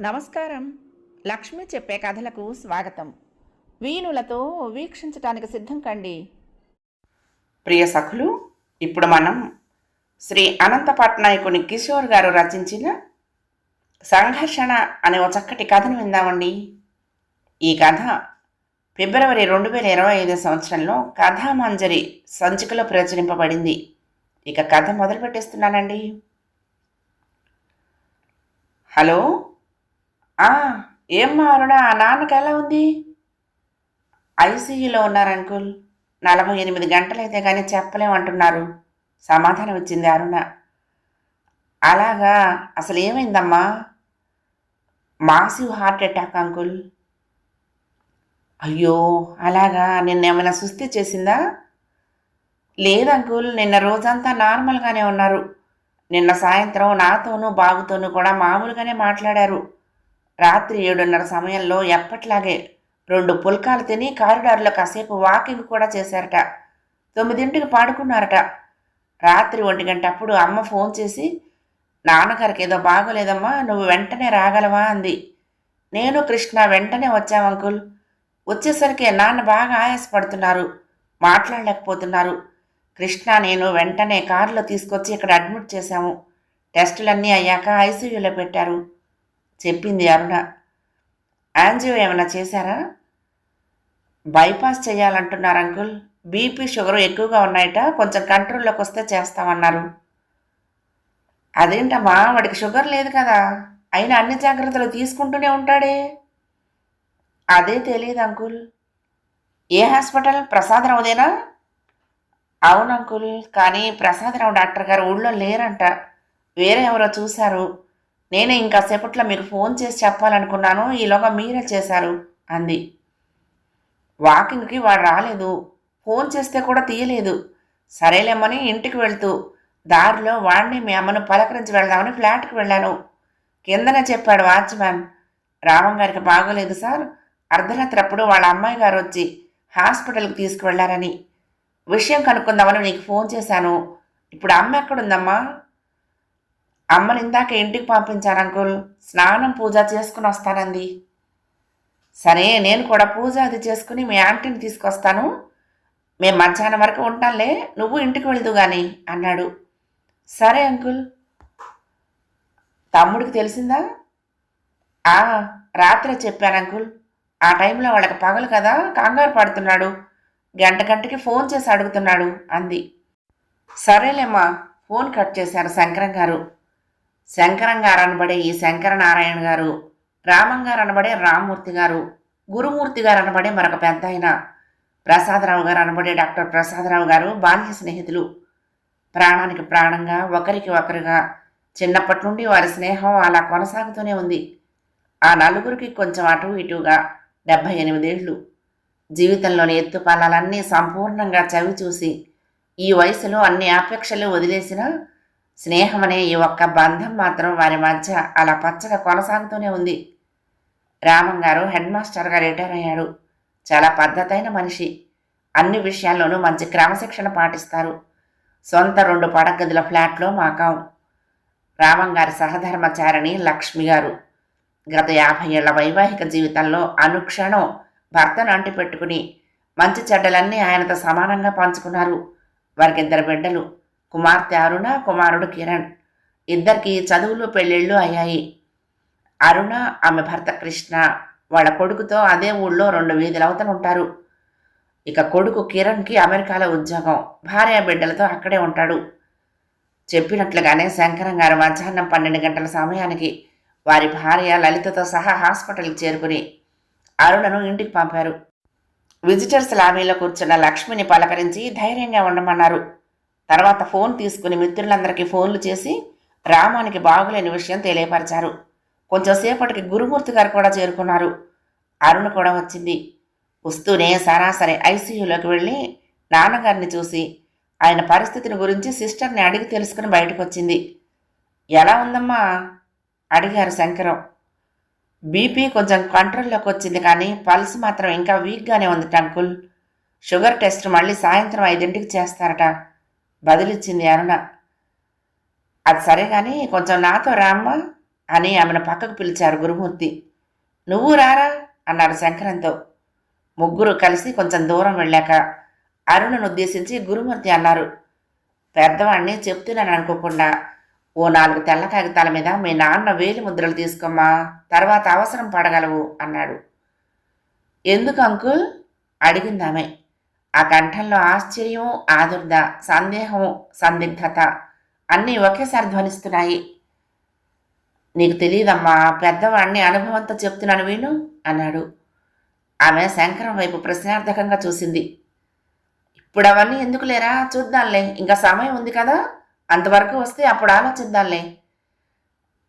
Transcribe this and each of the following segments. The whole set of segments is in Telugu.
నమస్కారం. లక్ష్మి చెప్పే కథలకు స్వాగతం. వీణులతో వీక్షించటానికి సిద్ధం కండి. ప్రియ సఖులు ఇప్పుడు మనం శ్రీ అనంత పట్నాయకుని కిషోర్ గారు రచించిన సంఘర్షణ అనే ఒక చక్కటి కథను విందామండి. ఈ కథ ఫిబ్రవరి రెండు వేల ఇరవై ఐదు సంవత్సరంలో కథామంజరి సంచికలో ప్రచురింపబడింది. ఇక కథ మొదలు పెట్టేస్తున్నానండి. హలో? ఏమ్మా అరుణ నాన్నకి ఎలా ఉంది? ఐసీయూలో ఉన్నారు అంకుల్. నలభై ఎనిమిది గంటలైతే కానీ చెప్పలేమంటున్నారు సమాధానం ఇచ్చింది అరుణ. అలాగా అసలు ఏమైందమ్మా? Massive heart attack uncle. అయ్యో అలాగా నిన్న ఏమైనా సుస్థి చేసిందా? లేదు అంకుల్ నిన్న రోజంతా నార్మల్గానే ఉన్నారు. నిన్న సాయంత్రం నాతోనూ బాబుతోనూ కూడా మామూలుగానే మాట్లాడారు. రాత్రి ఏడున్నర సమయంలో ఎప్పట్లాగే రెండు పుల్కాలు తిని కారిడార్లో కాసేపు వాకింగ్ కూడా చేశారట. తొమ్మిదింటికి పాడుకున్నారట. రాత్రి ఒంటి గంట అప్పుడు అమ్మ ఫోన్ చేసి నాన్నగారికి ఏదో బాగోలేదమ్మా నువ్వు వెంటనే రాగలవా అంది. నేను కృష్ణ వెంటనే వచ్చాం అంకుల్. వచ్చేసరికి నాన్న బాగా ఆయాసపడుతున్నారు. మాట్లాడలేకపోతున్నారు. కృష్ణ నేను వెంటనే కారులో తీసుకొచ్చి ఇక్కడ అడ్మిట్ చేశాము. టెస్టులన్నీ అయ్యాక ఐసీయూలో పెట్టారు చెప్పింది అరుణ. యాంజియో ఏమైనా చేశారా? బైపాస్ చేయాలంటున్నారు అంకుల్. బీపీ షుగర్ ఎక్కువగా ఉన్నాయట కొంచెం కంట్రోల్లోకి వస్తే చేస్తామన్నారు. అదేంటమ్మా వాడికి షుగర్ లేదు కదా అయినా అన్ని జాగ్రత్తలు తీసుకుంటూనే ఉంటాడే. అదే తెలియదు అంకుల్. ఏ హాస్పిటల్? ప్రసాదం అవుదేనా అవును అంకుల్ కానీ ప్రసాదరావు డాక్టర్ గారు ఊళ్ళో లేరంట. వేరే ఎవరో చూశారు. నేనే ఇంకా సేపట్లో మీకు ఫోన్ చేసి చెప్పాలనుకున్నాను ఈలోగా మీరే చేశారు అంది. వాకింగ్కి వాడు రాలేదు. ఫోన్ చేస్తే కూడా తీయలేదు. సరేలేమని ఇంటికి వెళ్తూ దారిలో వాడిని మీ అమ్మను పలకరించి వెళ్దామని ఫ్లాట్కి వెళ్ళాను. కిందనే చెప్పాడు వాచ్మ్యాన్. రామం గారికి బాగోలేదు సార్. అర్ధరాత్రి అప్పుడు వాళ్ళ అమ్మాయి గారు వచ్చి హాస్పిటల్కి తీసుకువెళ్ళారని. విషయం కనుక్కుందామని నీకు ఫోన్ చేశాను. ఇప్పుడు అమ్మ ఎక్కడుందమ్మా? అమ్మని ఇందాక ఇంటికి పంపించాను అంకుల్. స్నానం పూజ చేసుకుని వస్తానంది. సరే నేను కూడా పూజ అది చేసుకుని మీ ఆంటీని తీసుకొస్తాను. మేము మధ్యాహ్నం వరకు ఉంటానులే నువ్వు ఇంటికి వెళ్దు గాని అన్నాడు. సరే అంకుల్. తమ్ముడికి తెలిసిందా? రాత్రే చెప్పాను అంకుల్. ఆ టైంలో వాళ్ళకి పగలు కదా కంగారు పడుతున్నాడు. గంట గంటకి ఫోన్ చేసి అడుగుతున్నాడు అంది. సరేలేమ్మా ఫోన్ కట్ చేశారు శంకరం గారు. శంకరం గారు అనబడే ఈ శంకరనారాయణ గారు రామం గారు అనబడే రామ్మూర్తి గారు గురుమూర్తి గారు అనబడే మరొక పెద్ద ఆయన ప్రసాదరావు గారు అనబడే డాక్టర్ ప్రసాదరావు గారు బాల్య స్నేహితులు. ప్రాణానికి ప్రాణంగా ఒకరికి ఒకరుగా చిన్నప్పటి నుండి వారి స్నేహం అలా కొనసాగుతూనే ఉంది. ఆ నలుగురికి కొంచెం అటు ఇటుగా డెబ్భై ఎనిమిదేళ్ళు. జీవితంలోని ఎత్తుపల్లాలన్నీ సంపూర్ణంగా చవి చూసి ఈ వయసులో అన్ని ఆపేక్షలు వదిలేసినా స్నేహం అనే ఈ ఒక్క బంధం మాత్రం వారి మధ్య అలా పచ్చగా కొనసాగుతూనే ఉంది. రామం గారు హెడ్ మాస్టర్గా రిటైర్ అయ్యాడు. చాలా పద్ధతైన మనిషి. అన్ని విషయాల్లోనూ మంచి క్రమశిక్షణ పాటిస్తారు. సొంత రెండు పడగదుల ఫ్లాట్లో మాకాం. రామం గారి సహధర్మచారిణి లక్ష్మి గారు. గత యాభై ఏళ్ళ వైవాహిక జీవితంలో అనుక్షణం భర్తను అంటిపెట్టుకుని మంచి చెడ్డలన్నీ ఆయనతో సమానంగా పంచుకున్నారు. వారికిద్దరు బిడ్డలు కుమార్తె అరుణ కుమారుడు కిరణ్. ఇద్దరికి చదువులు పెళ్ళిళ్ళు అయ్యాయి. అరుణ ఆమె భర్త కృష్ణ. వాళ్ళ కొడుకుతో అదే ఊళ్ళో రెండు వీధుల ఉంటారు. ఇక కొడుకు కిరణ్కి అమెరికాలో ఉద్యోగం. భార్య బిడ్డలతో అక్కడే ఉంటాడు. చెప్పినట్లుగానే శంకరం గారు మధ్యాహ్నం పన్నెండు గంటల సమయానికి వారి భార్య లలితతో సహా హాస్పిటల్కి చేరుకుని అరుణను ఇంటికి పంపారు. విజిటర్స్ లాబీలో కూర్చున్న లక్ష్మిని పలకరించి ధైర్యంగా ఉండమన్నారు. తర్వాత ఫోన్ తీసుకుని మిత్రులందరికీ ఫోన్లు చేసి రామానికి బాగులేని విషయం తెలియపరిచారు. కొంచెంసేపటికి గురుమూర్తి గారు కూడా చేరుకున్నారు. అరుణ కూడా వచ్చింది. వస్తూనే సరాసరి ఐసీయూలోకి వెళ్ళి నాన్నగారిని చూసి ఆయన పరిస్థితిని గురించి సిస్టర్ని అడిగి తెలుసుకుని బయటకు వచ్చింది ఎలా ఉందమ్మా? అడిగారు శంకరం. బీపీ కొంచెం కంట్రోల్లోకి వచ్చింది కానీ పల్స్ మాత్రం ఇంకా వీక్గానే ఉంది టంకుల్. షుగర్ టెస్ట్ మళ్ళీ సాయంత్రం ఐదింటికి చేస్తారట. బదిలిచ్చింది అరుణ. అది సరే కానీ కొంచెం నాతో రామ్మా అని ఆమెను పక్కకు పిలిచారు గురుమూర్తి. నువ్వు రారా? అన్నారు శంకరంతో. ముగ్గురు కలిసి కొంచెం దూరం వెళ్ళాక అరుణను ఉద్దేశించి గురుమూర్తి అన్నారు. పెద్దవాణ్ణి చెప్తున్నాను అనుకోకుండా ఓ నాలుగు తెల్ల కాగితాల మీద మీ నాన్న వేలి ముద్రలు తీసుకోమ్మా తర్వాత అవసరం పడగలవు అన్నాడు. ఎందుకు అంకుల్? అడిగింది ఆమె. ఆ కంఠంలో ఆశ్చర్యం ఆదుర్ద సందేహం సందిగ్ధత అన్నీ ఒకేసారి ధ్వనిస్తున్నాయి. నీకు తెలియదమ్మా పెద్దవాడిని అనుభవంతో చెప్తున్నాను వీణు అన్నాడు. ఆమె శంకరం వైపు ప్రశ్నార్థకంగా చూసింది. ఇప్పుడు అవన్నీ ఎందుకు లేరా చూద్దాంలే ఇంకా సమయం ఉంది కదా? అంతవరకు వస్తే అప్పుడు ఆలోచిద్దాంలే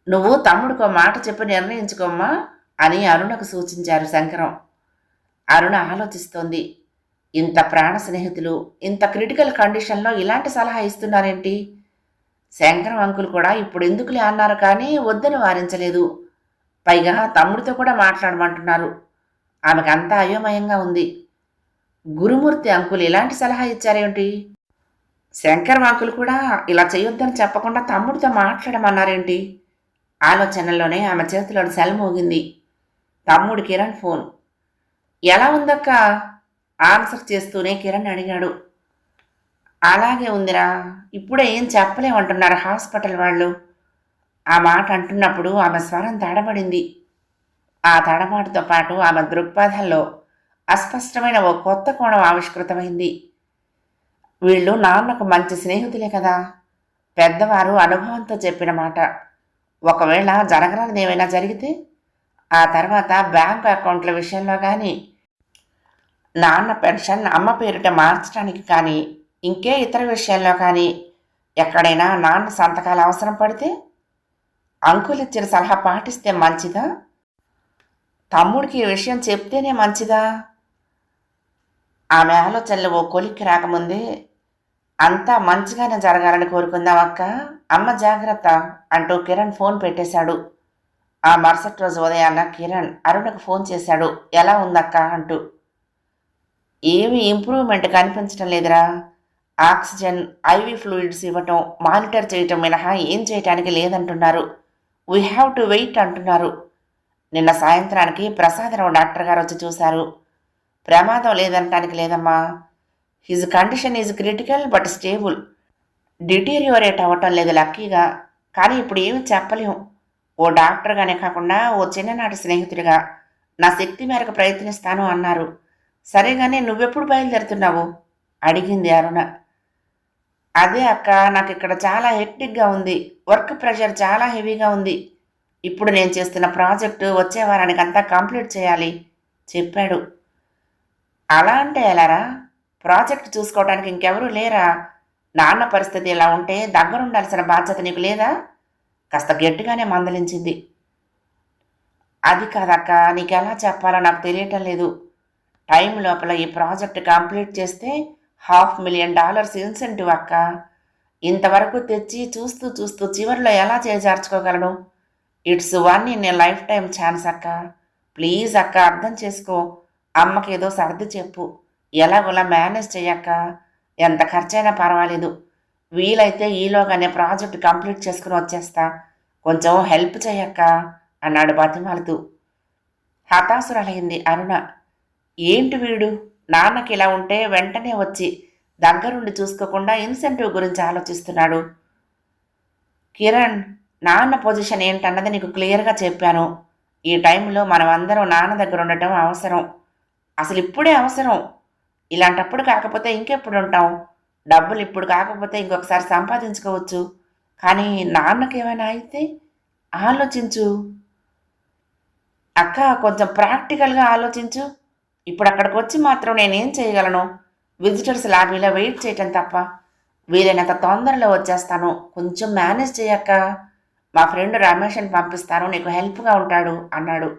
నువ్వు తమ్ముడికో మాట చెప్పి నిర్ణయించుకోమ్మా అని అరుణకు సూచించారు శంకరం. అరుణ ఆలోచిస్తోంది ఇంత ప్రాణ స్నేహితులు ఇంత క్రిటికల్ కండిషన్లో ఇలాంటి సలహా ఇస్తున్నారేంటి? శంకరం అంకుల్ కూడా ఇప్పుడు ఎందుకులే అన్నారు కానీ వద్దని వారించలేదు. పైగా తమ్ముడితో కూడా మాట్లాడమంటున్నారు. ఆమెకు అయోమయంగా ఉంది. గురుమూర్తి అంకుల్ ఎలాంటి సలహా ఇచ్చారేంటి? శంకర్ వాకులు కూడా ఇలా చేయొద్దని చెప్పకుండా తమ్ముడితో మాట్లాడమన్నారేంటి? ఆలోచనలోనే ఆమె చేతిలో సెల్ మోగింది. తమ్ముడు కిరణ్ ఫోన్. ఎలా ఉందక్క? ఆన్సర్ చేస్తూనే కిరణ్ అడిగాడు. అలాగే ఉందిరా. ఇప్పుడే ఏం చెప్పలేమంటున్నారు హాస్పిటల్ వాళ్ళు. ఆ మాట అంటున్నప్పుడు ఆమె స్వరం తడబడింది. ఆ తడబాటుతో పాటు ఆమె దృక్పథంలో అస్పష్టమైన ఓ కొత్త కోణం ఆవిష్కృతమైంది. వీళ్ళు నాన్నకు మంచి స్నేహితులే కదా. పెద్దవారు అనుభవంతో చెప్పిన మాట. ఒకవేళ జరగరానిది ఏమైనా జరిగితే ఆ తర్వాత బ్యాంక్ అకౌంట్ల విషయంలో కానీ నాన్న పెన్షన్ అమ్మ పేరిట మార్చడానికి కానీ ఇంకే ఇతర విషయాల్లో కానీ ఎక్కడైనా నాన్న సంతకాలు అవసరం పడితే అంకులు ఇచ్చిన సలహా పాటిస్తే మంచిదా? తమ్ముడికి ఈ విషయం చెప్తేనే మంచిదా? ఆమె ఆలోచనలు ఓ కొలిక్కి రాకముందే అంతా మంచిగానే జరగాలని కోరుకుందాం అక్క. అమ్మ జాగ్రత్త అంటూ కిరణ్ ఫోన్ పెట్టేశాడు. ఆ మరుసటి రోజు ఉదయాన్న కిరణ్ అరుణకు ఫోన్ చేశాడు. ఎలా ఉందక్క అంటూ. ఏమీ ఇంప్రూవ్మెంట్ కనిపించడం లేదురా. ఆక్సిజన్ ఐవి ఫ్లూయిడ్స్ ఇవ్వటం మానిటర్ చేయటం మినహా ఏం చేయటానికి లేదంటున్నారు. వీ హ్యావ్ టు వెయిట్ అంటున్నారు. నిన్న సాయంత్రానికి ప్రసాదరావు డాక్టర్ గారు వచ్చి చూశారు. ప్రమాదం లేదనటానికి లేదమ్మా. His condition is critical but stable deteriorate అవ్వటం లేదు లక్కీగా. కానీ ఇప్పుడు ఏమి చెప్పలేం ఓ డాక్టర్గానే కాకుండా ఓ చిన్ననాటి స్నేహితుడిగా నా శక్తి మేరకు ప్రయత్నిస్తాను అన్నారు. సరే కానీ నువ్వెప్పుడు బయలుదేరుతున్నావు? అడిగింది అరుణ. అదే అక్క నాకు ఇక్కడ చాలా హెక్టిక్గా ఉంది. వర్క్ ప్రెషర్ చాలా హెవీగా ఉంది. ఇప్పుడు నేను చేస్తున్న ప్రాజెక్టు వచ్చే వారానికి అంతా కంప్లీట్ చేయాలి చెప్పాడు. అలా అంటే ఎలారా? ప్రాజెక్ట్ చూసుకోవడానికి ఇంకెవరూ లేరా? నాన్న పరిస్థితి ఇలా ఉంటే దగ్గరుండాల్సిన బాధ్యత నీకు లేదా? కాస్త గట్టిగానే మందలించింది. అది కాదక్క నీకు ఎలా చెప్పాలో నాకు తెలియటం లేదు. టైం లోపల ఈ ప్రాజెక్ట్ కంప్లీట్ చేస్తే హాఫ్ మిలియన్ డాలర్స్ ఇన్సెంటివ్ అక్క. ఇంతవరకు తెచ్చి చూస్తూ చూస్తూ చివరిలో ఎలా చేజార్చుకోగలను? It's one in a lifetime chance అక్క. ప్లీజ్ అక్క అర్థం చేసుకో. అమ్మకి ఏదో సర్ది చెప్పు. ఎలాగోలా మేనేజ్ చెయ్యక్క? ఎంత ఖర్చైనా పర్వాలేదు. వీలైతే ఈలోగానే ప్రాజెక్ట్ కంప్లీట్ చేసుకుని వచ్చేస్తా. కొంచెం హెల్ప్ చేయక్క అన్నాడు బతిమాలుతూ. హతాసురాలైంది అరుణ. ఏంటి వీడు? నాన్నకి ఇలా ఉంటే వెంటనే వచ్చి దగ్గరుండి చూసుకోకుండా ఇన్సెంటివ్ గురించి ఆలోచిస్తున్నాడు. కిరణ్ నాన్న పొజిషన్ ఏంటన్నది నీకు క్లియర్గా చెప్పాను. ఈ టైంలో మనం అందరం నాన్న దగ్గర ఉండటం అవసరం. అసలు ఇప్పుడే అవసరం. ఇలాంటప్పుడు కాకపోతే ఇంకెప్పుడు ఉంటాం డబ్బులు ఇప్పుడు కాకపోతే ఇంకొకసారి సంపాదించుకోవచ్చు. కానీ నాన్నకి ఏమైనా అయితే ఆలోచించు. అక్క కొంచెం ప్రాక్టికల్గా ఆలోచించు. ఇప్పుడు అక్కడికి వచ్చి మాత్రం నేనేం చేయగలను? విజిటర్స్ లాబీలో వెయిట్ చేయటం తప్ప. వీలైనంత తొందరలో వచ్చేస్తాను. కొంచెం మేనేజ్ చేయక్క మా ఫ్రెండ్ రమేష్ని పంపిస్తాను. నీకు హెల్ప్గా ఉంటాడు అన్నాడు.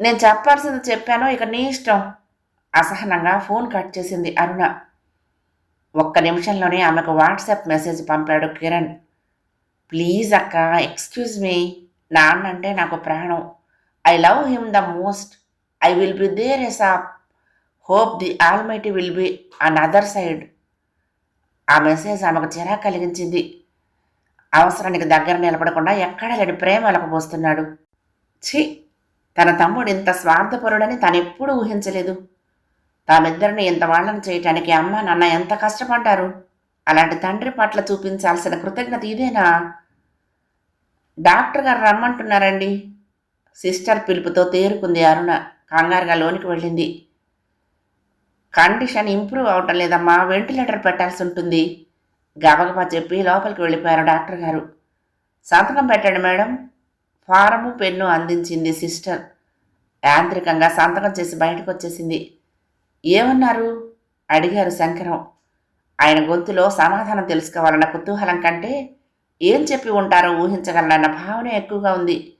నేను చెప్పాల్సింది చెప్పాను. ఇక నీ ఇష్టం. అసహనంగా ఫోన్ కట్ చేసింది అరుణ. ఒక్క నిమిషంలోనే ఆమెకు వాట్సాప్ మెసేజ్ పంపాడు కిరణ్. ప్లీజ్ అక్క ఎక్స్క్యూజ్ మీ. నాన్న అంటే నాకు ప్రాణం. I love him the most. I will be there as of hope the almighty will be on other side. ఆ మెసేజ్ ఆమెకు చిరా కలిగించింది. అవసరానికి దగ్గర నిలబడకుండా ఎక్కడ లేని ప్రేమ పోస్తున్నాడు ఛీ! తన తమ్ముడు ఇంత స్వార్థపరుడని తనెప్పుడు ఊహించలేదు. తామిద్దరిని ఇంత వాళ్ళని చేయటానికి అమ్మ నాన్న ఎంత కష్టపడ్డారు? అలాంటి తండ్రి పట్ల చూపించాల్సిన కృతజ్ఞత ఇదేనా? డాక్టర్ గారు రమ్మంటున్నారండి. సిస్టర్ పిలుపుతో తేరుకుంది అరుణ. కంగారుగా లోనికి వెళ్ళింది. కండిషన్ ఇంప్రూవ్ అవటం లేదమ్మా వెంటిలేటర్ పెట్టాల్సి ఉంటుంది. గబగబా చెప్పి లోపలికి వెళ్ళిపోయారు డాక్టర్ గారు. సంతకం పెట్టండి మేడం. ఫారము పెన్ను అందించింది సిస్టర్. యాంత్రికంగా సంతకం చేసి బయటకు వచ్చేసింది. ఏమన్నారు? అడిగారు శంకరం. ఆయన గొంతులో సమాధానం తెలుసుకోవాలన్న కుతూహలం కంటే ఏం చెప్పి ఉంటారో ఊహించగలనన్న భావన ఎక్కువగా ఉంది.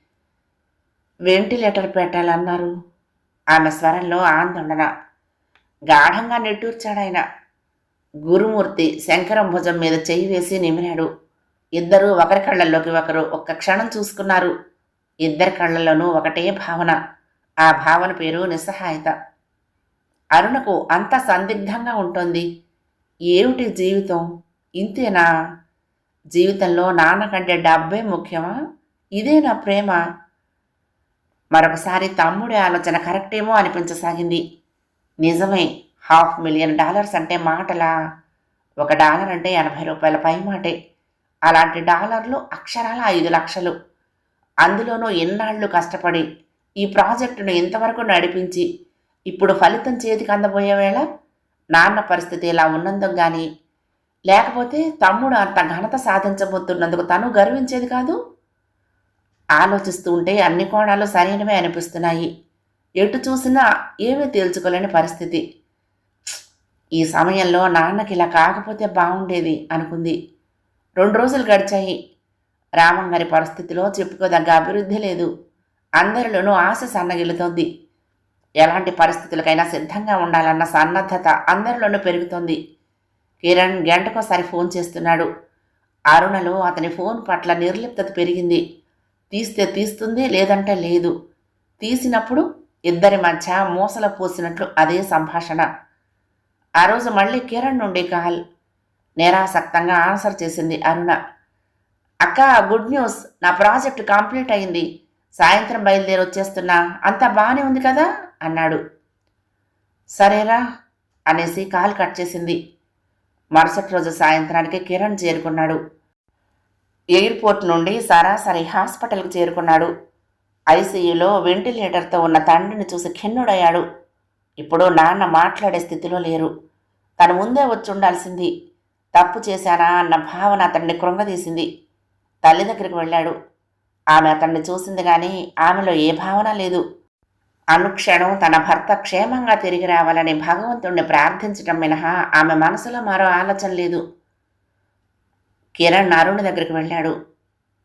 వెంటిలేటర్ పెట్టాలన్నారు? ఆమె స్వరంలో ఆందోళన. గాఢంగా నెట్టూర్చాడాయన. గురుమూర్తి శంకరం భుజం మీద చెయ్యి వేసి నిమిరాడు. ఇద్దరూ ఒకరి కళ్ళల్లోకి ఒకరు ఒక్క క్షణం చూసుకున్నారు. ఇద్దరి కళ్ళల్లోనూ ఒకటే భావన. ఆ భావన పేరు నిస్సహాయత. అరుణకు అంత సందిగ్ధంగా ఉంటుంది. ఏమిటి జీవితం? ఇంతేనా? జీవితంలో నాన్న కంటే డబ్బే ముఖ్యమా? ఇదే నా ప్రేమ? మరొకసారి తమ్ముడి ఆలోచన కరెక్టేమో అనిపించసాగింది. నిజమే హాఫ్ మిలియన్ డాలర్స్ అంటే మాటలా? ఒక డాలర్ అంటే ఎనభై రూపాయల పై మాటే. అలాంటి డాలర్లు అక్షరాల ఐదు లక్షలు. అందులోనూ ఎన్నాళ్ళు కష్టపడి ఈ ప్రాజెక్టును ఇంతవరకు నడిపించి ఇప్పుడు ఫలితం చేతికి అందబోయే వేళ నాన్న పరిస్థితి ఇలా ఉన్నందుకు కానీ లేకపోతే తమ్ముడు అంత ఘనత సాధించబోతున్నందుకు తను గర్వించేది కాదు? ఆలోచిస్తూ ఉంటే అన్ని కోణాలు సరైనవే అనిపిస్తున్నాయి. ఎటు చూసినా ఏమీ తేల్చుకోలేని పరిస్థితి. ఈ సమయంలో నాన్నకి ఇలా కాకపోతే బాగుండేది అనుకుంది. రెండు రోజులు గడిచాయి. రామం గారి పరిస్థితిలో చెప్పుకోదగ్గ అభివృద్ధి లేదు. అందరిలోనూ ఆశ సన్నగిల్లుతోంది. ఎలాంటి పరిస్థితులకైనా సిద్ధంగా ఉండాలన్న సన్నద్ధత అందరిలోనూ పెరుగుతోంది. కిరణ్ గంటకోసారి ఫోన్ చేస్తున్నాడు. అరుణలో అతని ఫోన్ పట్ల నిర్లిప్తత పెరిగింది. తీస్తే తీస్తుంది లేదంటే లేదు. తీసినప్పుడు ఇద్దరి మధ్య మూసల పోసినట్లు అదే సంభాషణ. ఆ రోజు మళ్ళీ కిరణ్ నుండి కాల్. నిరాసక్తంగా ఆన్సర్ చేసింది అరుణ. అక్క గుడ్ న్యూస్. నా ప్రాజెక్ట్ కంప్లీట్ అయింది. సాయంత్రం బయలుదేరి వచ్చేస్తున్నా అంతా బాగానే ఉంది కదా? అన్నాడు. సరేరా అనేసి కాల్ కట్ చేసింది. మరుసటి రోజు సాయంత్రానికి కిరణ్ చేరుకున్నాడు. ఎయిర్పోర్ట్ నుండి సరాసరి హాస్పిటల్కి చేరుకున్నాడు. ఐసీయూలో వెంటిలేటర్తో ఉన్న తండ్రిని చూసి ఖిన్నుడయ్యాడు. ఇప్పుడు నాన్న మాట్లాడే స్థితిలో లేరు. తను ముందే వచ్చి ఉండాల్సింది తప్పు చేశానా అన్న భావన అతన్ని కృంగదీసింది. తల్లి దగ్గరికి వెళ్ళాడు. ఆమె అతన్ని చూసింది కానీ ఆమెలో ఏ భావన లేదు. అనుక్షణం తన భర్త క్షేమంగా తిరిగి రావాలని భగవంతుణ్ణి ప్రార్థించటం మినహా ఆమె మనసులో మరో ఆలోచన లేదు. కిరణ్ అరుణ్ దగ్గరికి వెళ్ళాడు.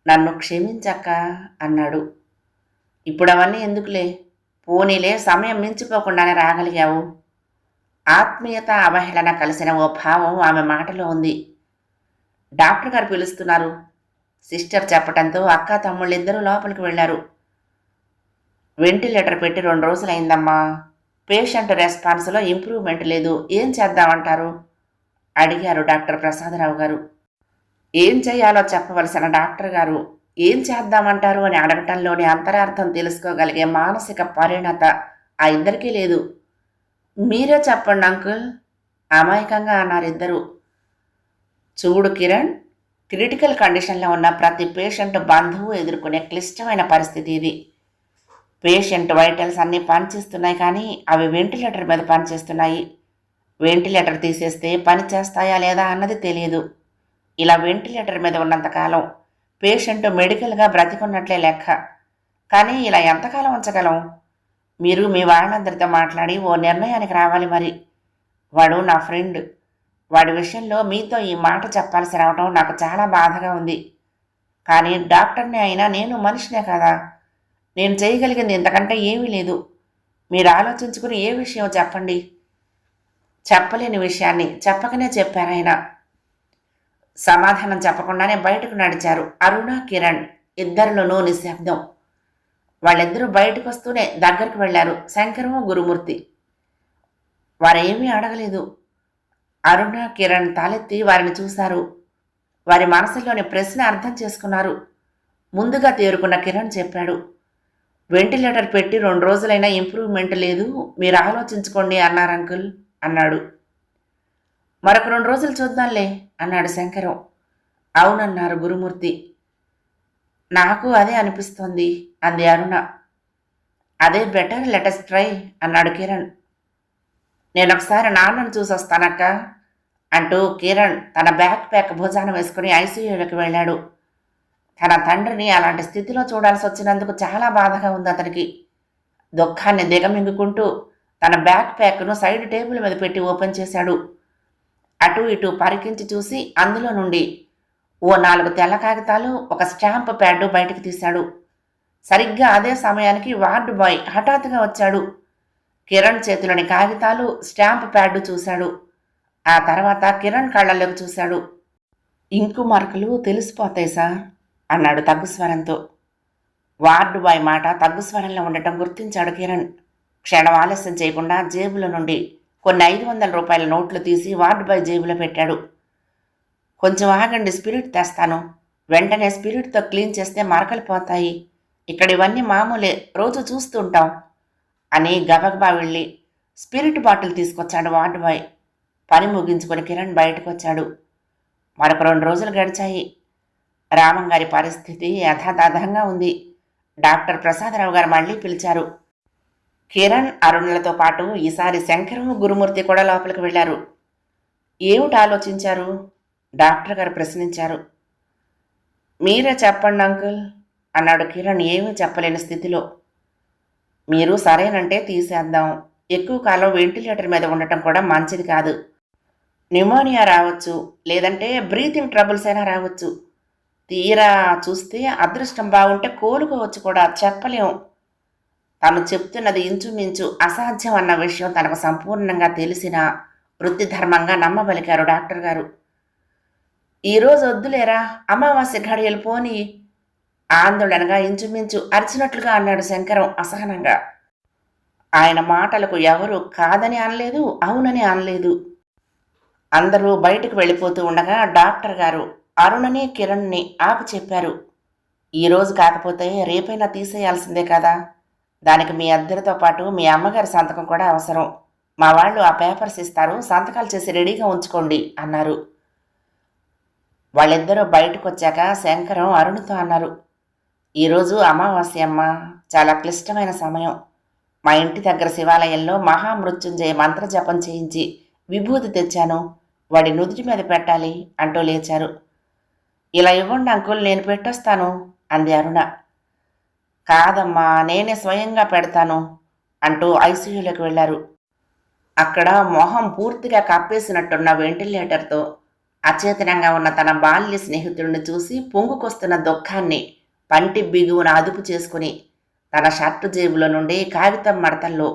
నన్ను క్షమించక్క అన్నాడు. ఇప్పుడు అవన్నీ ఎందుకులే? పోనీలే సమయం మించిపోకుండానే రాగలిగావు. ఆత్మీయత అవహేళన కలిసిన ఓ భావం ఆమె మాటలో ఉంది. డాక్టర్ గారు పిలుస్తున్నారు. సిస్టర్ చెప్పటంతో అక్క తమ్ముళ్ళిద్దరూ లోపలికి వెళ్ళారు. వెంటిలేటర్ పెట్టి రెండు రోజులైందమ్మా. పేషెంట్ రెస్పాన్స్లో ఇంప్రూవ్మెంట్ లేదు. ఏం చేద్దామంటారు? అడిగారు డాక్టర్ ప్రసాదరావు గారు. ఏం చేయాలో చెప్పవలసిన డాక్టర్ గారు ఏం చేద్దామంటారు అని అడగటంలోని అంతరార్థం తెలుసుకోగలిగే మానసిక పరిణత ఆ ఇద్దరికీ లేదు. మీరే చెప్పండి అంకుల్. అమాయకంగా అన్నారు ఇద్దరు. చూడు కిరణ్ క్రిటికల్ కండిషన్లో ఉన్న ప్రతి పేషెంట్ బంధువు ఎదుర్కొనే క్లిష్టమైన పరిస్థితి ఇది. పేషెంట్ వైటల్స్ అన్నీ పనిచేస్తున్నాయి కానీ అవి వెంటిలేటర్ మీద పనిచేస్తున్నాయి. వెంటిలేటర్ తీసేస్తే పని చేస్తాయా లేదా అన్నది తెలియదు ఇలా వెంటిలేటర్ మీద ఉన్నంతకాలం పేషెంట్ మెడికల్గా బ్రతికున్నట్లే లెక్క. కానీ ఇలా ఎంతకాలం ఉంచగలం? మీరు మీ వాళ్ళందరితో మాట్లాడి ఓ నిర్ణయానికి రావాలి మరి. వాడు నా ఫ్రెండ్ వాడి విషయంలో మీతో ఈ మాట చెప్పాల్సి రావటం నాకు చాలా బాధగా ఉంది. కానీ డాక్టర్ని అయినా నేను మనిషినే కదా. నేను చేయగలిగింది ఇంతకంటే ఏమీ లేదు. మీరు ఆలోచించుకుని ఏ విషయం చెప్పండి? చెప్పలేని విషయాన్ని చెప్పకనే చెప్పారాయన సమాధానం చెప్పకుండానే బయటకు నడిచారు అరుణ కిరణ్ ఇద్దరిలోనూ నిశ్శబ్దం. వాళ్ళిద్దరూ బయటకు వస్తూనే దగ్గరికి వెళ్ళారు శంకరము గురుమూర్తి. వారేమీ అడగలేదు. అరుణ కిరణ్ తలెత్తి వారిని చూశారు. వారి మనసులోని ప్రశ్న అర్థం చేసుకున్నారు. ముందుగా తేరుకున్న కిరణ్ చెప్పాడు వెంటిలేటర్ పెట్టి రెండు రోజులైనా ఇంప్రూవ్మెంట్ లేదు. మీరు ఆలోచించుకోండి అన్నారు అంకుల్. అన్నాడు. మరొక రెండు రోజులు చూద్దాంలే అన్నాడు శంకరం. అవునన్నారు గురుమూర్తి. నాకు అదే అనిపిస్తోంది అంది అరుణ. అదే బెటర్ లెటస్ ట్రై అన్నాడు కిరణ్. నేను ఒకసారి నాన్నను చూసొస్తానక్క అంటూ కిరణ్ తన బ్యాక్ ప్యాక్ భోజనం వేసుకుని ఐసీయూలోకి వెళ్ళాడు. తన తండ్రిని అలాంటి స్థితిలో చూడాల్సి వచ్చినందుకు చాలా బాధగా ఉంది అతనికి. దుఃఖాన్ని దిగమింగుకుంటూ తన బ్యాక్ ప్యాక్ను సైడ్ టేబుల్ మీద పెట్టి ఓపెన్ చేశాడు. అటు ఇటు పరికించి చూసి అందులో నుండి ఓ నాలుగు తెల్ల కాగితాలు ఒక స్టాంప్ ప్యాడ్ బయటకు తీశాడు. సరిగ్గా అదే సమయానికి వార్డు బాయ్ హఠాత్తుగా వచ్చాడు. కిరణ్ చేతిలోని కాగితాలు స్టాంప్ ప్యాడ్ చూశాడు. ఆ తర్వాత కిరణ్ కళ్ళల్లోకి చూశాడు. ఇంకు మార్కులు తెలిసిపోతాయి సార్. అన్నాడు తగ్గు స్వరంతో. వార్డు బాయ్ మాట తగ్గు స్వరంలో ఉండటం గుర్తించాడు కిరణ్. క్షణం ఆలస్యం చేయకుండా జేబులో నుండి కొన్ని ఐదు వందల రూపాయల నోట్లు తీసి వార్డు బాయ్ జేబులో పెట్టాడు. కొంచెం ఆగండి స్పిరిట్ తెస్తాను. వెంటనే స్పిరిట్తో క్లీన్ చేస్తే మరకలు పోతాయి. ఇక్కడ ఇవన్నీ మామూలే రోజు చూస్తూ ఉంటాం. అని గబగబా వెళ్ళి స్పిరిట్ బాటిల్ తీసుకొచ్చాడు వార్డు బాయ్. పని ముగించుకొని కిరణ్ బయటకు వచ్చాడు మరొక రెండు రోజులు గడిచాయి. రామం గారి పరిస్థితి యథాతథంగా ఉంది. డాక్టర్ ప్రసాదరావు గారు మళ్ళీ పిలిచారు. కిరణ్ అరుణులతో పాటు ఈసారి శంకరం గురుమూర్తి కూడా లోపలికి వెళ్ళారు. ఏమిటి ఆలోచించారు? డాక్టర్ గారు ప్రశ్నించారు. మీరే చెప్పండి అంకుల్ అన్నాడు కిరణ్ ఏమీ చెప్పలేని స్థితిలో. మీరు సరేనంటే తీసేద్దాం. ఎక్కువ కాలం వెంటిలేటర్ మీద ఉండటం కూడా మంచిది కాదు. న్యూమోనియా రావచ్చు లేదంటే బ్రీతింగ్ ట్రబుల్స్ అయినా రావచ్చు. తీరా చూస్తే అదృష్టం బాగుంటే కోలుకోవచ్చు కూడా చెప్పలేం. తను చెప్తున్నది ఇంచుమించు అసాధ్యం అన్న విషయం తనకు సంపూర్ణంగా తెలిసిన వృత్తి ధర్మంగా నమ్మబలికారు డాక్టర్ గారు. ఈరోజు వద్దులేరా అమావాస్య ఘడియలు పోని ఆందోళనగా ఇంచుమించు అరిచినట్లుగా అన్నాడు శంకరం అసహనంగా. ఆయన మాటలకు ఎవరు కాదని అనలేదు అవునని అనలేదు. అందరూ బయటకు వెళ్ళిపోతూ ఉండగా డాక్టర్ గారు అరుణని కిరణ్ని ఆపి చెప్పారు. ఈరోజు కాకపోతే రేపైనా తీసేయాల్సిందే కదా. దానికి మీ అద్దరితో పాటు మీ అమ్మగారి సంతకం కూడా అవసరం. మా వాళ్ళు ఆ పేపర్స్ ఇస్తారు సంతకాలు చేసి రెడీగా ఉంచుకోండి అన్నారు. వాళ్ళిద్దరూ బయటకు వచ్చాక శంకరం అరుణితో అన్నారు. ఈరోజు అమావాస్య అమ్మ చాలా క్లిష్టమైన సమయం. మా ఇంటి దగ్గర శివాలయంలో మహామృత్యుంజయ మంత్ర జపం చేయించి విభూతి తెచ్చాను. వాడి నుదుటి మీద పెట్టాలి అంటూ లేచారు. ఇలా ఇవ్వండి అంకుల్ నేను పెట్టొస్తాను అంది అరుణ. కాదమ్మా నేనే స్వయంగా పెడతాను అంటూ ఐసీయూలోకి వెళ్ళారు. అక్కడ మొహం పూర్తిగా కప్పేసినట్టున్న వెంటిలేటర్తో అచేతనంగా ఉన్న తన బాల్య స్నేహితుడిని చూసి పొంగుకొస్తున్న దుఃఖాన్ని పంటి బిగువున అదుపు చేసుకుని తన షర్టు జేబులో నుండి కాగితం మడతల్లో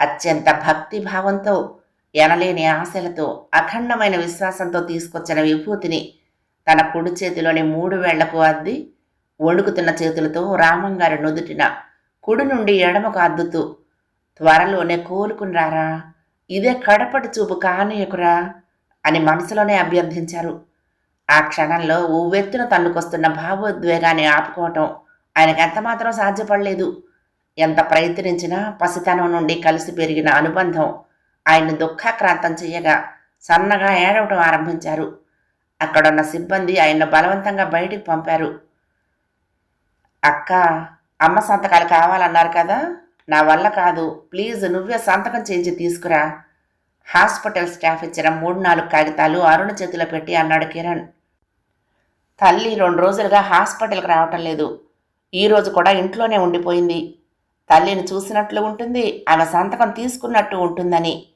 అత్యంత భక్తి భావంతో ఎనలేని ఆశలతో అఖండమైన విశ్వాసంతో తీసుకొచ్చిన విభూతిని తన కుడి చేతిలోని మూడు వేళ్ళకు అద్ది వణుకుతున్న చేతులతో రామంగారి నుదుటిన కుడి నుండి ఎడమకు అద్దుతూ త్వరలోనే కోలుకుని రారా ఇదే కడపటి చూపు కానీయకురా? అని మనసులోనే అభ్యర్థించారు ఆ క్షణంలో ఉవ్వెత్తున తన్నుకొస్తున్న భావోద్వేగాన్ని ఆపుకోవటం ఆయనకు ఎంతమాత్రం సాధ్యపడలేదు. ఎంత ప్రయత్నించినా పసితనం నుండి కలిసి పెరిగిన అనుబంధం ఆయన్ని దుఃఖాక్రాంతం చేయగా సన్నగా ఏడవటం ఆరంభించారు. అక్కడున్న సిబ్బంది ఆయన్ను బలవంతంగా బయటికి పంపారు. అక్క అమ్మ సంతకాలు కావాలన్నారు కదా? నా వల్ల కాదు. ప్లీజ్ నువ్వే సంతకం చేయించి తీసుకురా. హాస్పిటల్ స్టాఫ్ ఇచ్చిన మూడు నాలుగు కాగితాలు అరుణ చేతిలో పెట్టి అన్నాడు కిరణ్. తల్లి రెండు రోజులుగా హాస్పిటల్కి రావటం లేదు. ఈ రోజు కూడా ఇంట్లోనే ఉండిపోయింది. తల్లిని చూసినట్లు ఉంటుంది ఆమె సంతకం తీసుకున్నట్టు ఉంటుందని.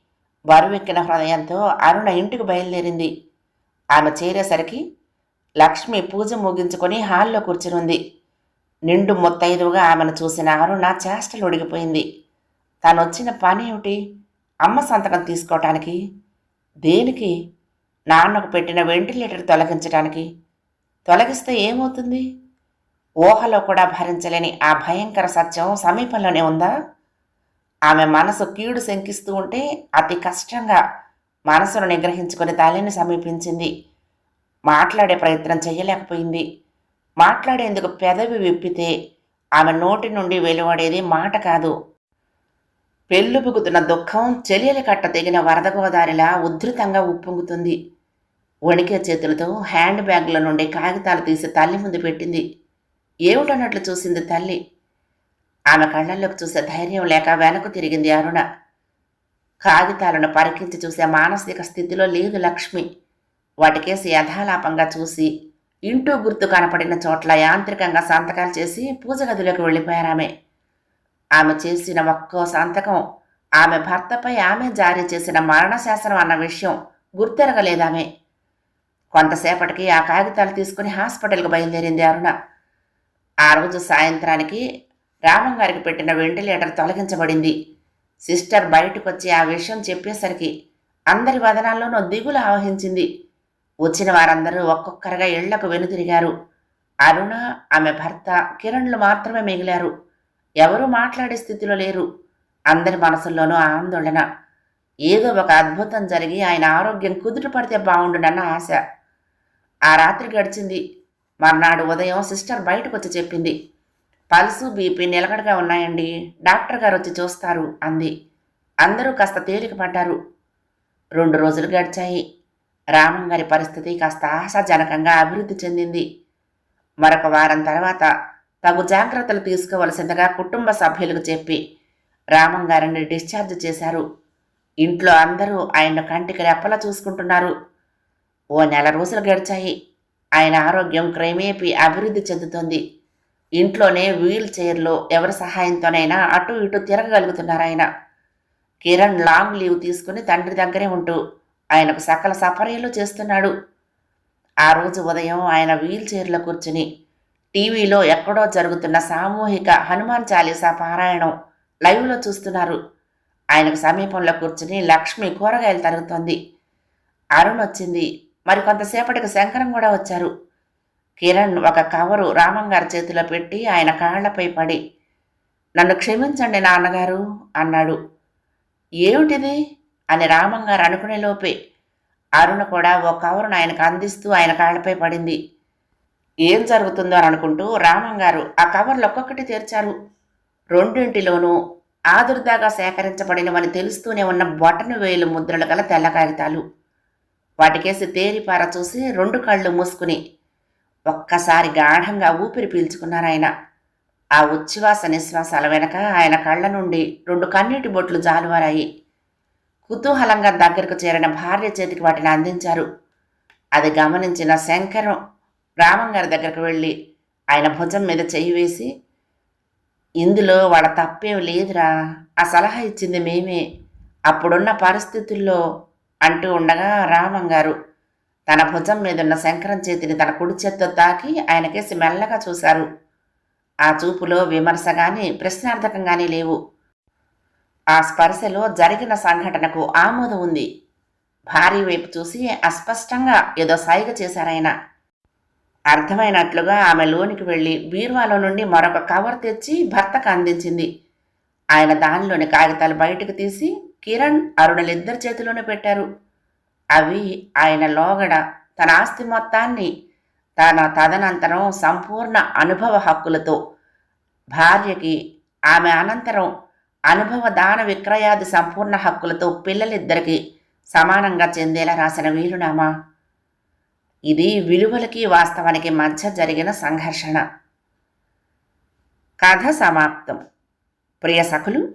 బరువెక్కిన హృదయంతో అరుణ ఇంటికి బయలుదేరింది. ఆమె చేరేసరికి లక్ష్మి పూజ ముగించుకొని హాల్లో కూర్చునుంది. నిండు ముత్తైదువుగా ఆమెను చూసిన అరుణ చేష్టలు ఉడిగిపోయింది తాను వచ్చిన పని ఏమిటి? అమ్మ సంతకం తీసుకోవటానికి దేనికి? నాన్నకు పెట్టిన వెంటిలేటర్ తొలగించడానికి తొలగిస్తే ఏమవుతుంది? ఊహలో కూడా భరించలేని ఆ భయంకర సత్యం సమీపంలోనే ఉందా? ఆమె మనసు కీడు శంకిస్తూ ఉంటే అతి కష్టంగా మనసును నిగ్రహించుకుని తల్లిని సమీపించింది. మాట్లాడే ప్రయత్నం చేయలేకపోయింది. మాట్లాడేందుకు పెదవి విప్పితే ఆమె నోటి నుండి వెలువడేది మాట కాదు. పెళ్ళుబుగుతున్న దుఃఖం చెలియలి కట్ట తెగిన వరద గోదారిలా ఉధృతంగా ఉప్పొంగుతుంది. వణికే చేతులతో హ్యాండ్ బ్యాగ్ల నుండి కాగితాలు తీసి తల్లి ముందు పెట్టింది. ఏమిటన్నట్లు చూసింది తల్లి. ఆమె కళ్ళల్లోకి చూసే ధైర్యం లేక వెనక్కు తిరిగింది అరుణ. కాగితాలను పరికించి చూసే మానసిక స్థితిలో లేదు లక్ష్మి. వాటికేసి యథాలాపంగా చూసి ఇంటూ గుర్తు కనపడిన చోట్ల యాంత్రికంగా సంతకాలు చేసి పూజ గదిలోకి వెళ్ళిపోయారామె ఆమె. చేసిన ఒక్కో సంతకం ఆమె భర్తపై ఆమె జారీ చేసిన మరణశాసనం అన్న విషయం గుర్తెరగలేదామె కొంతసేపటికి ఆ కాగితాలు తీసుకుని హాస్పిటల్కి బయలుదేరింది అరుణ. ఆ రోజు సాయంత్రానికి రామంగారికి పెట్టిన వెంటిలేటర్ తొలగించబడింది. సిస్టర్ బయటకు వచ్చి ఆ విషయం చెప్పేసరికి అందరి వదనాల్లోనూ దిగులు ఆవహించింది. వచ్చిన వారందరూ ఒక్కొక్కరుగా ఇళ్ళకు వెనుతిరిగారు. అరుణ ఆమె భర్త కిరణ్లు మాత్రమే మిగిలారు. ఎవరూ మాట్లాడే స్థితిలో లేరు. అందరి మనసుల్లోనూ ఆందోళన. ఏదో ఒక అద్భుతం జరిగి ఆయన ఆరోగ్యం కుదుట పడితే బాగుండునన్న ఆశ. ఆ రాత్రి గడిచింది. మర్నాడు ఉదయం సిస్టర్ బయటకు వచ్చి చెప్పింది. పల్సు బీపీ నిలకడగా ఉన్నాయండి. డాక్టర్ గారు వచ్చి చూస్తారు అంది. అందరూ కాస్త తేలిక పడ్డారు. రెండు రోజులు గడిచాయి. రామం గారి పరిస్థితి కాస్త ఆశాజనకంగా అభివృద్ధి చెందింది. మరొక వారం తర్వాత తగు జాగ్రత్తలు తీసుకోవలసిందిగా కుటుంబ సభ్యులకు చెప్పి రామం గారిని డిశ్చార్జ్ చేశారు. ఇంట్లో అందరూ ఆయన కంటికి రెప్పలా చూసుకుంటున్నారు. ఓ నెల రోజులు గడిచాయి. ఆయన ఆరోగ్యం క్రమేపీ అభివృద్ధి చెందుతోంది. ఇంట్లోనే వీల్ చైర్లో ఎవరి సహాయంతోనైనా అటు ఇటు తిరగగలుగుతున్నారు ఆయన. కిరణ్ లాంగ్ లీవ్ తీసుకుని తండ్రి దగ్గరే ఉంటూ ఆయనకు సకల సపర్యలు చేస్తున్నాడు. ఆ రోజు ఉదయం ఆయన వీల్ చైర్లో కూర్చుని టీవీలో ఎక్కడో జరుగుతున్న సామూహిక హనుమాన్ చాలీసా పారాయణం లైవ్లో చూస్తున్నారు. ఆయనకు సమీపంలో కూర్చుని లక్ష్మి కూరగాయలు తరుగుతోంది. అరుణ్ వచ్చింది. మరి కొంతసేపటికి శంకరం కూడా వచ్చారు. కిరణ్ ఒక కవరు రామంగారి చేతిలో పెట్టి ఆయన కాళ్ళపై పడి నన్ను క్షమించండి నాన్నగారు అన్నాడు. ఏమిటిది? అని రామంగారు అనుకునే లోపే అరుణ కూడా ఓ కవరును ఆయనకు అందిస్తూ ఆయన కాళ్ళపై పడింది. ఏం జరుగుతుందో అని అనుకుంటూ రామంగారు ఆ కవర్లు ఒక్కొక్కటి తెరిచారు. రెండింటిలోనూ ఆదుర్దాగా సేకరించబడినవని తెలుస్తూనే ఉన్న బొటను వేలు ముద్రలు గల తెల్ల కాగితాలు వాటికేసి తేరిపార చూసి రెండు కళ్ళు మూసుకుని ఒక్కసారి గాఢంగా ఊపిరి పీల్చుకున్నారు ఆయన. ఆ ఉచ్ఛ్వాస నిశ్వాసాల వెనక ఆయన కళ్ళ నుండి రెండు కన్నీటి బొట్లు జాలువారాయి. కుతూహలంగా దగ్గరకు చేరిన భార్య చేతికి వాటిని అందించారు. అది గమనించిన శంకరం రామం గారి దగ్గరకు వెళ్ళి ఆయన భుజం మీద చెయ్యి వేసి ఇందులో వాళ్ళ తప్పేం లేదురా ఆ సలహా ఇచ్చింది మేమే. అప్పుడున్న పరిస్థితుల్లో అంటూ ఉండగా రామంగారు తన భుజం మీదున్న శంకరం చేతిని తన కుడి చేత్తో తాకి ఆయనకేసి మెల్లగా చూశారు. ఆ చూపులో విమర్శ గాని ప్రశ్నార్థకం గాని లేవు. ఆ స్పర్శలో జరిగిన సంఘటనకు ఆమోదం ఉంది. భార్య వైపు చూసి అస్పష్టంగా ఏదో సాయిగ చేశారాయన అర్థమైనట్లుగా ఆమె లోనికి వెళ్ళి బీరువాలో నుండి మరొక కవర్ తెచ్చి భర్తకు అందించింది. ఆయన దానిలోని కాగితాలు బయటకు తీసి కిరణ్ అరుణలిద్దరి చేతిలోనే పెట్టారు. అవి ఆయన లోగడ తన ఆస్తి మొత్తాన్ని తన తదనంతరం సంపూర్ణ అనుభవ హక్కులతో భార్యకి ఆమె అనంతరం అనుభవ దాన విక్రయాది సంపూర్ణ హక్కులతో పిల్లలిద్దరికీ సమానంగా చెందేలా రాసిన వీలునామా? ఇది విలువలకి వాస్తవానికి మధ్య జరిగిన సంఘర్షణ. కథ సమాప్తం. ప్రియ సఖులు